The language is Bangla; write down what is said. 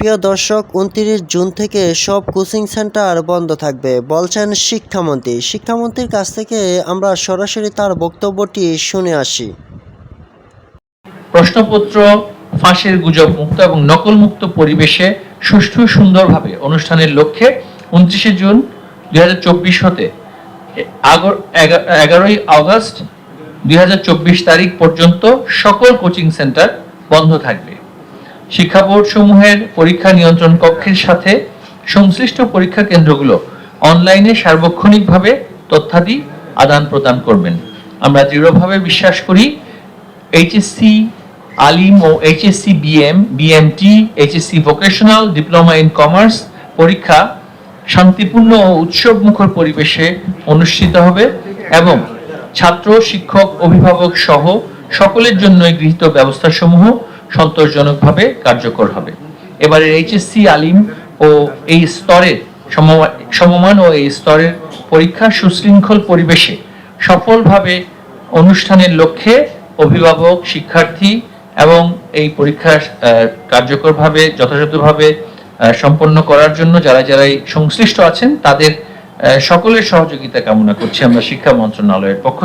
প্রিয় দর্শক, উনত্রিশ জুন থেকে সব কোচিং সেন্টার বন্ধ থাকবে, বলছেন শিক্ষামন্ত্রী। শিক্ষামন্ত্রীর কাছ থেকে আমরা সরাসরি তার বক্তব্যটি শুনে আসি। প্রশ্নপত্র ফাঁসের গুজব মুক্ত এবং নকল মুক্ত পরিবেশে সুষ্ঠু সুন্দরভাবে অনুষ্ঠানের লক্ষ্যে উনত্রিশে জুন দুই হতে আগর- এগা- এগারোই আগস্ট দুই হাজার চব্বিশ তারিখ পর্যন্ত সকল কোচিং সেন্টার বন্ধ থাকবে। শিক্ষা বোর্ড সমূহের পরীক্ষা নিয়ন্ত্রণ কক্ষের সাথে সংশ্লিষ্ট পরীক্ষা কেন্দ্রগুলো অনলাইনে সার্বক্ষণিকভাবে তথ্যাদি আদান প্রদান করবেন। আমরা দৃঢ়ভাবে বিশ্বাস করি HSC Alim O HSC BM BMT HSC vocational diploma in commerce পরীক্ষা শান্তিপূর্ণ ও উৎসব মুখর পরিবেশে অনুষ্ঠিত হবে এবং ছাত্র, শিক্ষক, অভিভাবক সহ সকলের জন্য গৃহীত ব্যবস্থাসমূহ সন্তোষজনকভাবে কার্যকর হবে। এবারের এইচএসসি, আলিম ও এই স্তরের সমমান ও এই স্তরের পরীক্ষা সুশৃঙ্খল পরিবেশে সফলভাবে অনুষ্ঠানের লক্ষ্যে অভিভাবক, শিক্ষার্থী এবং এই পরীক্ষা কার্যকরভাবে, যথাযথভাবে সম্পন্ন করার জন্য যারা যারা সংশ্লিষ্ট আছেন, তাদের সকলের সহযোগিতা কামনা করছি আমরা শিক্ষা মন্ত্রণালয়ের পক্ষ